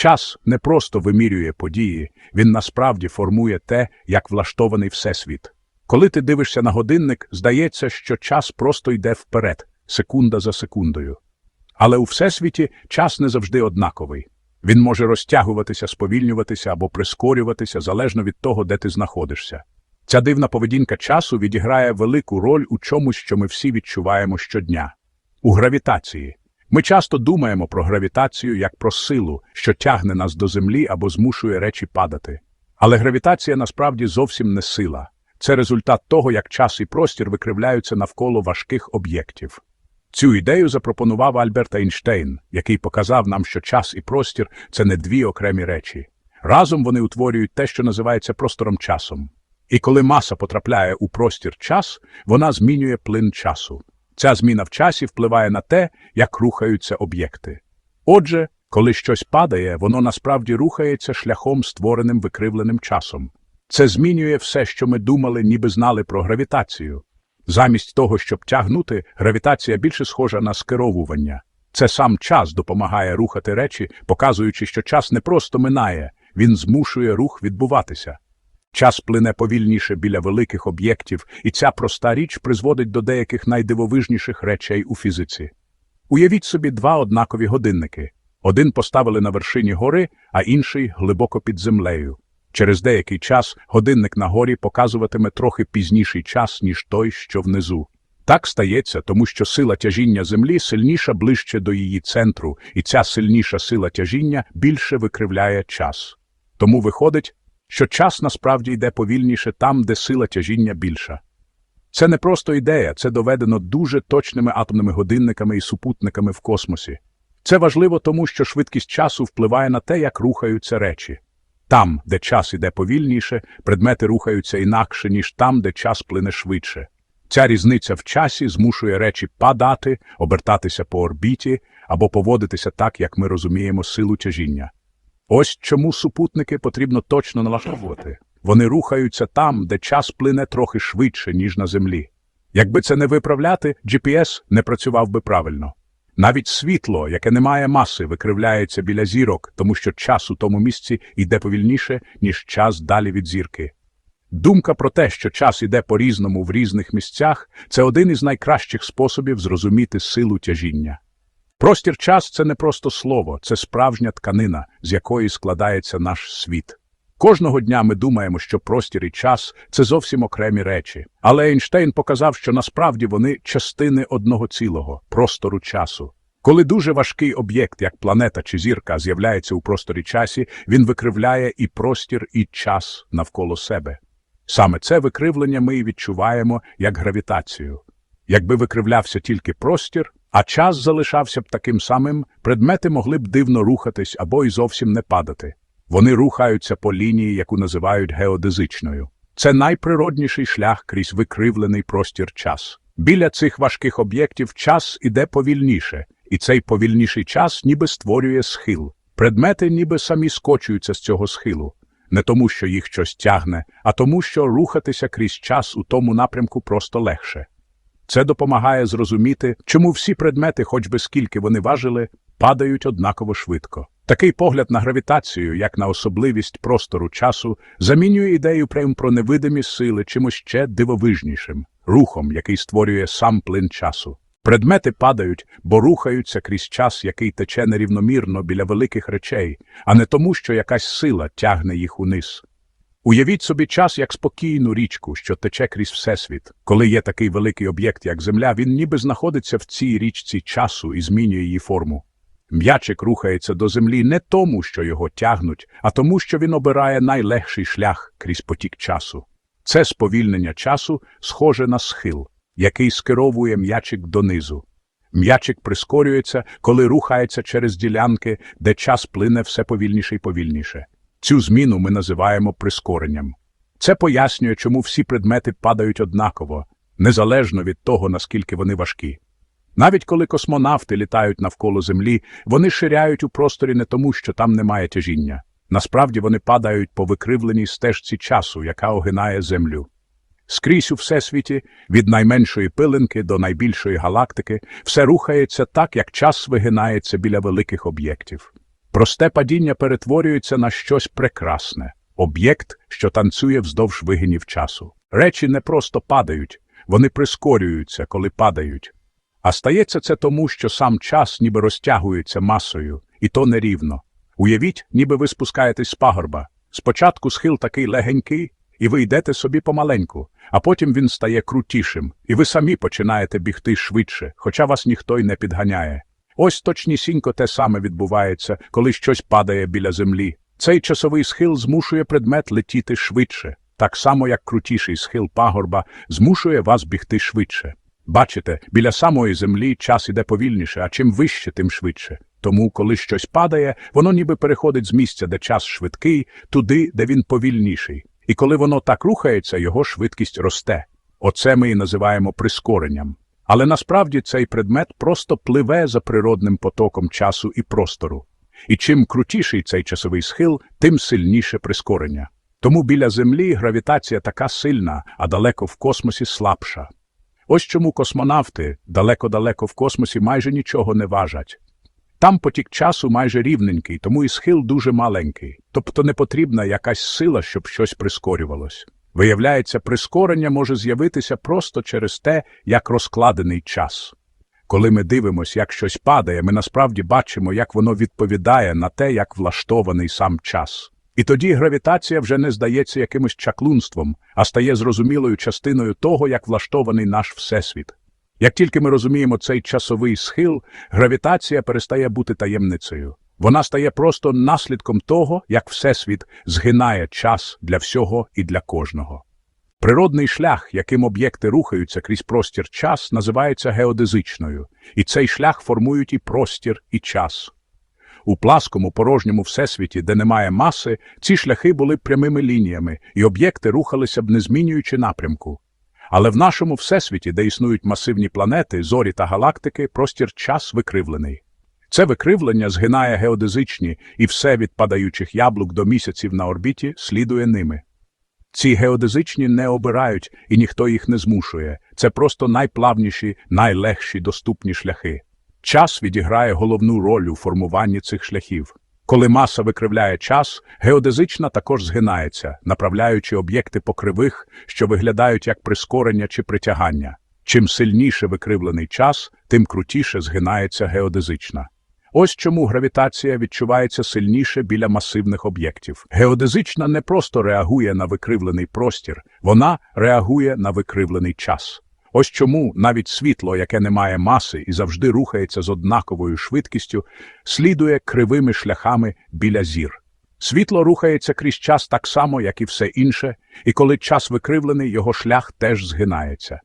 Час не просто вимірює події, він насправді формує те, як влаштований всесвіт. Коли ти дивишся на годинник, здається, що час просто йде вперед, секунда за секундою. Але у всесвіті час не завжди однаковий. Він може розтягуватися, сповільнюватися або прискорюватися залежно від того, де ти знаходишся. Ця дивна поведінка часу відіграє велику роль у чомусь, що ми всі відчуваємо щодня. У гравітації. Ми часто думаємо про гравітацію як про силу, що тягне нас до землі або змушує речі падати. Але гравітація насправді зовсім не сила. Це результат того, як час і простір викривляються навколо важких об'єктів. Цю ідею запропонував Альберт Ейнштейн, який показав нам, що час і простір це не дві окремі речі. Разом вони утворюють те, що називається простором часом. І коли маса потрапляє у простір час, вона змінює плин часу. Ця зміна в часі впливає на те, як рухаються об'єкти. Отже, коли щось падає, воно насправді рухається шляхом, створеним викривленим часом. Це змінює все, що ми думали, ніби знали про гравітацію. Замість того, щоб тягнути, гравітація більше схожа на скеровування. Це сам час допомагає рухати речі, показуючи, що час не просто минає, він змушує рух відбуватися. Час плине повільніше біля великих об'єктів, і ця проста річ призводить до деяких найдивовижніших речей у фізиці. Уявіть собі два однакові годинники. Один поставили на вершині гори, а інший глибоко під землею. Через деякий час годинник на горі показуватиме трохи пізніший час, ніж той, що внизу. Так стається, тому що сила тяжіння Землі сильніша ближче до її центру, і ця сильніша сила тяжіння більше викривляє час. Тому виходить, що час насправді йде повільніше там, де сила тяжіння більша. Це не просто ідея, це доведено дуже точними атомними годинниками і супутниками в космосі. Це важливо тому, що швидкість часу впливає на те, як рухаються речі. Там, де час іде повільніше, предмети рухаються інакше, ніж там, де час плине швидше. Ця різниця в часі змушує речі падати, обертатися по орбіті або поводитися так, як ми розуміємо силу тяжіння. Ось чому супутники потрібно точно налаштовувати. Вони рухаються там, де час плине трохи швидше, ніж на Землі. Якби це не виправляти, GPS не працював би правильно. Навіть світло, яке не має маси, викривляється біля зірок, тому що час у тому місці йде повільніше, ніж час далі від зірки. Думка про те, що час іде по-різному в різних місцях, це один із найкращих способів зрозуміти силу тяжіння. Простір час це не просто слово, це справжня тканина, з якої складається наш світ. Кожного дня ми думаємо, що простір і час це зовсім окремі речі. Але Ейнштейн показав, що насправді вони частини одного цілого простору часу. Коли дуже важкий об'єкт, як планета чи зірка, з'являється у просторі часі, він викривляє і простір, і час навколо себе. Саме це викривлення ми і відчуваємо як гравітацію. Якби викривлявся тільки простір, а час залишався б таким самим, предмети могли б дивно рухатись або й зовсім не падати. Вони рухаються по лінії, яку називають геодезичною. Це найприродніший шлях крізь викривлений простір час. Біля цих важких об'єктів час іде повільніше, і цей повільніший час ніби створює схил. Предмети ніби самі скочуються з цього схилу. Не тому, що їх щось тягне, а тому, що рухатися крізь час у тому напрямку просто легше. Це допомагає зрозуміти, чому всі предмети, хоч би скільки вони важили, падають однаково швидко. Такий погляд на гравітацію, як на особливість простору часу, замінює ідею прям про невидимі сили чимось ще дивовижнішим рухом, який створює сам плин часу. Предмети падають, бо рухаються крізь час, який тече нерівномірно біля великих речей, а не тому, що якась сила тягне їх униз. Уявіть собі час як спокійну річку, що тече крізь всесвіт. Коли є такий великий об'єкт, як Земля, він ніби знаходиться в цій річці часу і змінює її форму. М'ячик рухається до землі не тому, що його тягнуть, а тому, що він обирає найлегший шлях крізь потік часу. Це сповільнення часу схоже на схил, який скеровує м'ячик донизу. М'ячик прискорюється, коли рухається через ділянки, де час плине все повільніше і повільніше. Цю зміну ми називаємо прискоренням. Це пояснює, чому всі предмети падають однаково, незалежно від того, наскільки вони важкі. Навіть коли космонавти літають навколо Землі, вони ширяють у просторі не тому, що там немає тяжіння. Насправді вони падають по викривленій стежці часу, яка огинає Землю. Скрізь у Всесвіті, від найменшої пилинки до найбільшої галактики, все рухається так, як час вигинається біля великих об'єктів. Просте падіння перетворюється на щось прекрасне, об'єкт, що танцює вздовж вигинів часу. Речі не просто падають, вони прискорюються, коли падають. А стається це тому, що сам час ніби розтягується масою, і то нерівно. Уявіть, ніби ви спускаєтесь з пагорба. Спочатку схил такий легенький, і ви йдете собі помаленьку, а потім він стає крутішим, і ви самі починаєте бігти швидше, хоча вас ніхто й не підганяє. Ось точнісінько те саме відбувається, коли щось падає біля землі. Цей часовий схил змушує предмет летіти швидше, так само як крутіший схил пагорба змушує вас бігти швидше. Бачите, біля самої землі час іде повільніше, а чим вище, тим швидше. Тому, коли щось падає, воно ніби переходить з місця, де час швидкий, туди, де він повільніший. І коли воно так рухається, його швидкість росте. Оце ми і називаємо прискоренням. Але насправді цей предмет просто пливе за природним потоком часу і простору. І чим крутіший цей часовий схил, тим сильніше прискорення. Тому біля Землі гравітація така сильна, а далеко в космосі слабша. Ось чому космонавти далеко-далеко в космосі майже нічого не важать. Там потік часу майже рівненький, тому і схил дуже маленький, тобто не потрібна якась сила, щоб щось прискорювалось. Виявляється, прискорення може з'явитися просто через те, як розкладений час. Коли ми дивимося, як щось падає, ми насправді бачимо, як воно відповідає на те, як влаштований сам час. І тоді гравітація вже не здається якимось чаклунством, а стає зрозумілою частиною того, як влаштований наш Всесвіт. Як тільки ми розуміємо цей часовий схил, гравітація перестає бути таємницею. Вона стає просто наслідком того, як Всесвіт згинає час для всього і для кожного. Природний шлях, яким об'єкти рухаються крізь простір час, називається геодезичною, і цей шлях формують і простір, і час. У пласкому порожньому всесвіті, де немає маси, ці шляхи були прямими лініями, і об'єкти рухалися б не змінюючи напрямку. Але в нашому всесвіті, де існують масивні планети, зорі та галактики, простір час викривлений. Це викривлення згинає геодезичні, і все від падаючих яблук до місяців на орбіті слідує ними. Ці геодезичні не обирають, і ніхто їх не змушує. Це просто найплавніші, найлегші доступні шляхи. Час відіграє головну роль у формуванні цих шляхів. Коли маса викривляє час, геодезична також згинається, направляючи об'єкти по кривих, що виглядають як прискорення чи притягання. Чим сильніше викривлений час, тим крутіше згинається геодезична. Ось чому гравітація відчувається сильніше біля масивних об'єктів. Геодезична не просто реагує на викривлений простір, вона реагує на викривлений час. Ось чому навіть світло, яке не має маси і завжди рухається з однаковою швидкістю, слідує кривими шляхами біля зір. Світло рухається крізь час так само, як і все інше, і коли час викривлений, його шлях теж згинається.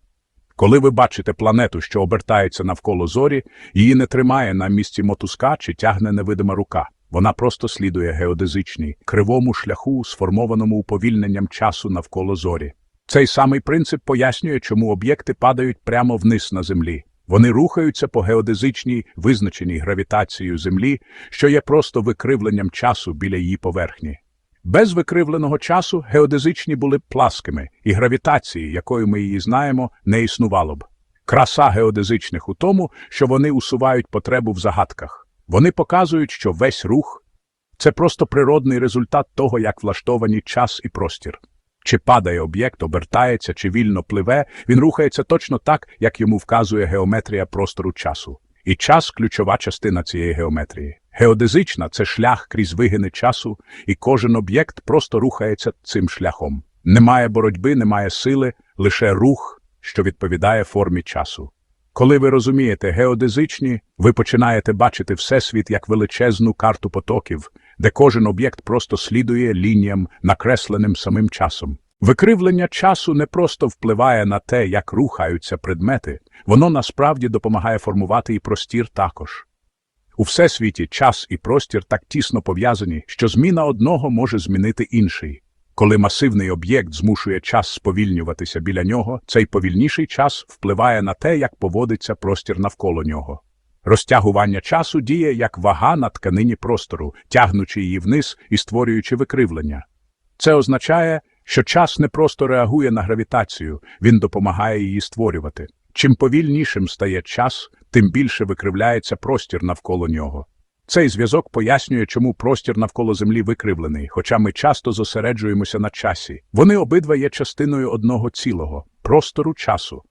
Коли ви бачите планету, що обертається навколо зорі, її не тримає на місці мотузка чи тягне невидима рука. Вона просто слідує геодезичній, кривому шляху, сформованому уповільненням часу навколо зорі. Цей самий принцип пояснює, чому об'єкти падають прямо вниз на Землі. Вони рухаються по геодезичній, визначеній гравітацією Землі, що є просто викривленням часу біля її поверхні. Без викривленого часу геодезичні були б пласкими, і гравітації, якою ми її знаємо, не існувало б. Краса геодезичних у тому, що вони усувають потребу в загадках. Вони показують, що весь рух – це просто природний результат того, як влаштовані час і простір. Чи падає об'єкт, обертається, чи вільно пливе, він рухається точно так, як йому вказує геометрія простору часу. І час – ключова частина цієї геометрії. Геодезична – це шлях крізь вигини часу, і кожен об'єкт просто рухається цим шляхом. Немає боротьби, немає сили, лише рух, що відповідає формі часу. Коли ви розумієте геодезичні, ви починаєте бачити Всесвіт як величезну карту потоків, де кожен об'єкт просто слідує лініям, накресленим самим часом. Викривлення часу не просто впливає на те, як рухаються предмети, воно насправді допомагає формувати і простір також. У всесвіті час і простір так тісно пов'язані, що зміна одного може змінити інший. Коли масивний об'єкт змушує час сповільнюватися біля нього, цей повільніший час впливає на те, як поводиться простір навколо нього. Розтягування часу діє як вага на тканині простору, тягнучи її вниз і створюючи викривлення. Це означає, що час не просто реагує на гравітацію, він допомагає її створювати. Чим повільнішим стає час, тим більше викривляється простір навколо нього. Цей зв'язок пояснює, чому простір навколо Землі викривлений, хоча ми часто зосереджуємося на часі. Вони обидва є частиною одного цілого простору часу.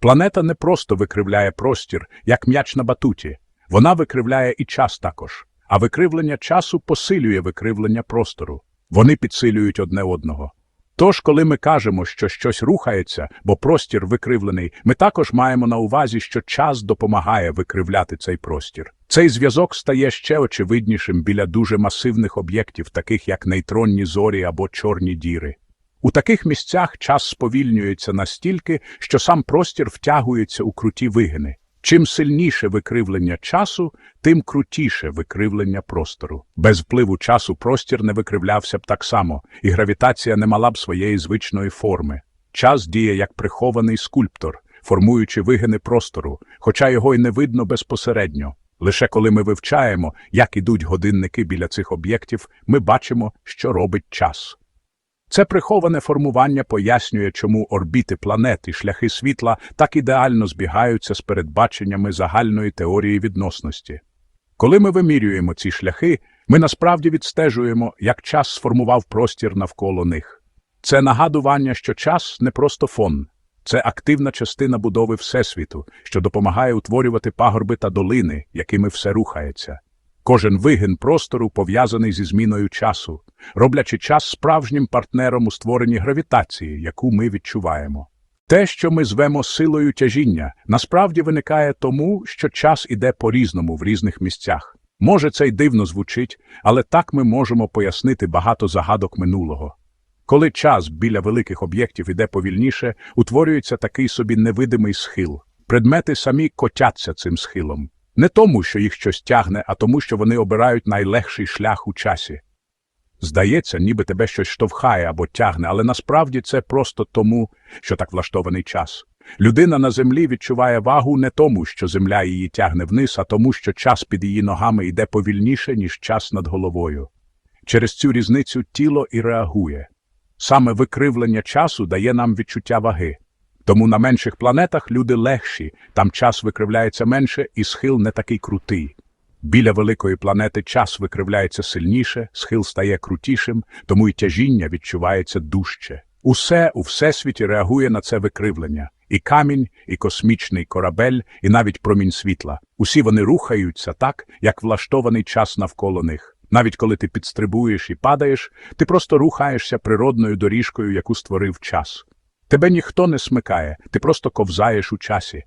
Планета не просто викривляє простір, як м'яч на батуті, вона викривляє і час також, а викривлення часу посилює викривлення простору. Вони підсилюють одне одного. Тож, коли ми кажемо, що щось рухається, бо простір викривлений, ми також маємо на увазі, що час допомагає викривляти цей простір. Цей зв'язок стає ще очевиднішим біля дуже масивних об'єктів, таких як нейтронні зорі або чорні діри. У таких місцях час сповільнюється настільки, що сам простір втягується у круті вигини. Чим сильніше викривлення часу, тим крутіше викривлення простору. Без впливу часу простір не викривлявся б так само, і гравітація не мала б своєї звичної форми. Час діє як прихований скульптор, формуючи вигини простору, хоча його й не видно безпосередньо. Лише коли ми вивчаємо, як ідуть годинники біля цих об'єктів, ми бачимо, що робить час. Це приховане формування пояснює, чому орбіти планет і шляхи світла так ідеально збігаються з передбаченнями загальної теорії відносності. Коли ми вимірюємо ці шляхи, ми насправді відстежуємо, як час сформував простір навколо них. Це нагадування, що час не просто фон, це активна частина будови Всесвіту, що допомагає утворювати пагорби та долини, якими все рухається. Кожен вигин простору пов'язаний зі зміною часу, роблячи час справжнім партнером у створенні гравітації, яку ми відчуваємо. Те, що ми звемо силою тяжіння, насправді виникає тому, що час іде по-різному в різних місцях. Може, це й дивно звучить, але так ми можемо пояснити багато загадок минулого. Коли час біля великих об'єктів іде повільніше, утворюється такий собі невидимий схил. Предмети самі котяться цим схилом. Не тому, що їх щось тягне, а тому, що вони обирають найлегший шлях у часі. Здається, ніби тебе щось штовхає або тягне, але насправді це просто тому, що так влаштований час. Людина на землі відчуває вагу не тому, що земля її тягне вниз, а тому, що час під її ногами йде повільніше, ніж час над головою. Через цю різницю тіло і реагує. Саме викривлення часу дає нам відчуття ваги. Тому на менших планетах люди легші, там час викривляється менше і схил не такий крутий. Біля великої планети час викривляється сильніше, схил стає крутішим, тому й тяжіння відчувається дужче. Усе у всесвіті реагує на це викривлення. І камінь, і космічний корабель, і навіть промінь світла. Усі вони рухаються так, як влаштований час навколо них. Навіть коли ти підстрибуєш і падаєш, ти просто рухаєшся природною доріжкою, яку створив час. Тебе ніхто не смикає, ти просто ковзаєш у часі.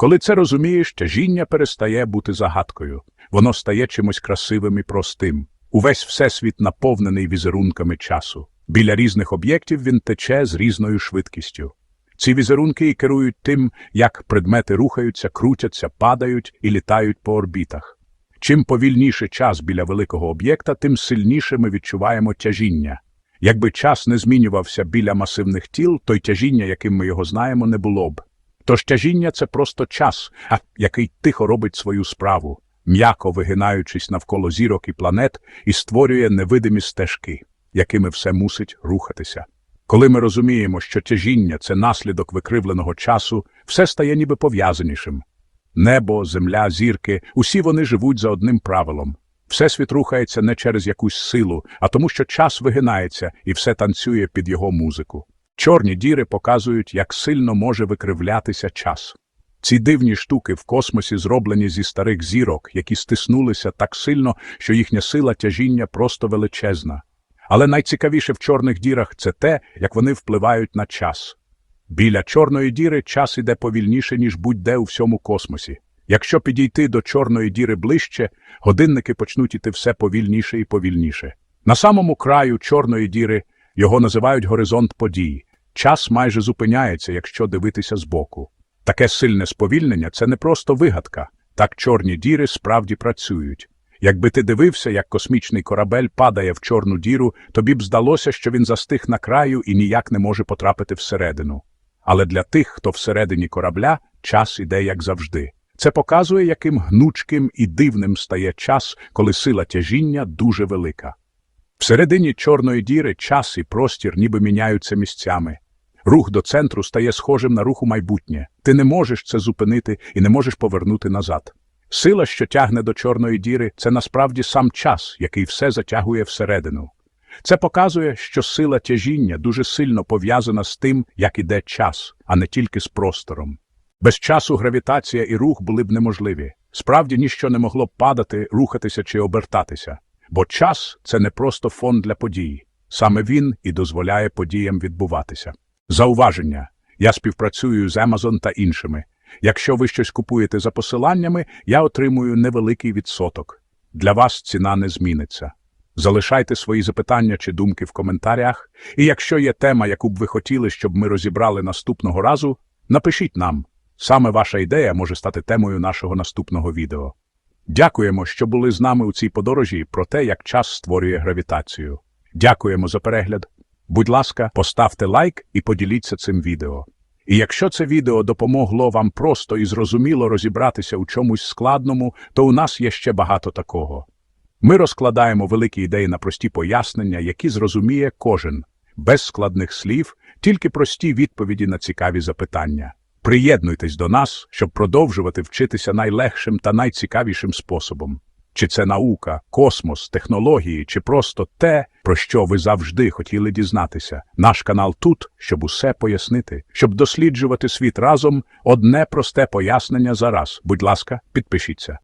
Коли це розумієш, тяжіння перестає бути загадкою, воно стає чимось красивим і простим. Увесь всесвіт наповнений візерунками часу. Біля різних об'єктів він тече з різною швидкістю. Ці візерунки і керують тим, як предмети рухаються, крутяться, падають і літають по орбітах. Чим повільніше час біля великого об'єкта, тим сильніше ми відчуваємо тяжіння. Якби час не змінювався біля масивних тіл, то й тяжіння, яким ми його знаємо, не було б. Тож тяжіння це просто час, який тихо робить свою справу, м'яко вигинаючись навколо зірок і планет, і створює невидимі стежки, якими все мусить рухатися. Коли ми розуміємо, що тяжіння це наслідок викривленого часу, все стає ніби пов'язанішим. Небо, земля, зірки усі вони живуть за одним правилом. Всесвіт рухається не через якусь силу, а тому, що час вигинається і все танцює під його музику. Чорні діри показують, як сильно може викривлятися час. Ці дивні штуки в космосі зроблені зі старих зірок, які стиснулися так сильно, що їхня сила тяжіння просто величезна. Але найцікавіше в чорних дірах це те, як вони впливають на час. Біля чорної діри час іде повільніше, ніж будь-де у всьому космосі. Якщо підійти до чорної діри ближче, годинники почнуть іти все повільніше і повільніше. На самому краю чорної діри його називають горизонт подій. Час майже зупиняється, якщо дивитися збоку. Таке сильне сповільнення це не просто вигадка. Так чорні діри справді працюють. Якби ти дивився, як космічний корабель падає в чорну діру, тобі б здалося, що він застиг на краю і ніяк не може потрапити всередину. Але для тих, хто всередині корабля, час іде як завжди. Це показує, яким гнучким і дивним стає час, коли сила тяжіння дуже велика. Всередині чорної діри час і простір ніби міняються місцями. Рух до центру стає схожим на рух у майбутнє. Ти не можеш це зупинити і не можеш повернути назад. Сила, що тягне до чорної діри, це насправді сам час, який все затягує всередину. Це показує, що сила тяжіння дуже сильно пов'язана з тим, як іде час, а не тільки з простором. Без часу гравітація і рух були б неможливі. Справді ніщо не могло б падати, рухатися чи обертатися. Бо час це не просто фон для подій. Саме він і дозволяє подіям відбуватися. Зауваження. Я співпрацюю з Amazon та іншими. Якщо ви щось купуєте за посиланнями, я отримую невеликий відсоток. Для вас ціна не зміниться. Залишайте свої запитання чи думки в коментарях, і якщо є тема, яку б ви хотіли, щоб ми розібрали наступного разу, напишіть нам. Саме ваша ідея може стати темою нашого наступного відео. Дякуємо, що були з нами у цій подорожі про те, як час створює гравітацію. Дякуємо за перегляд. Будь ласка, поставте лайк і поділіться цим відео. І якщо це відео допомогло вам просто і зрозуміло розібратися у чомусь складному, то у нас є ще багато такого. Ми розкладаємо великі ідеї на прості пояснення, які зрозуміє кожен, без складних слів, тільки прості відповіді на цікаві запитання. Приєднуйтесь до нас, щоб продовжувати вчитися найлегшим та найцікавішим способом. Чи це наука, космос, технології, чи просто те, про що ви завжди хотіли дізнатися. Наш канал тут, щоб усе пояснити, щоб досліджувати світ разом, одне просте пояснення за раз. Будь ласка, підпишіться.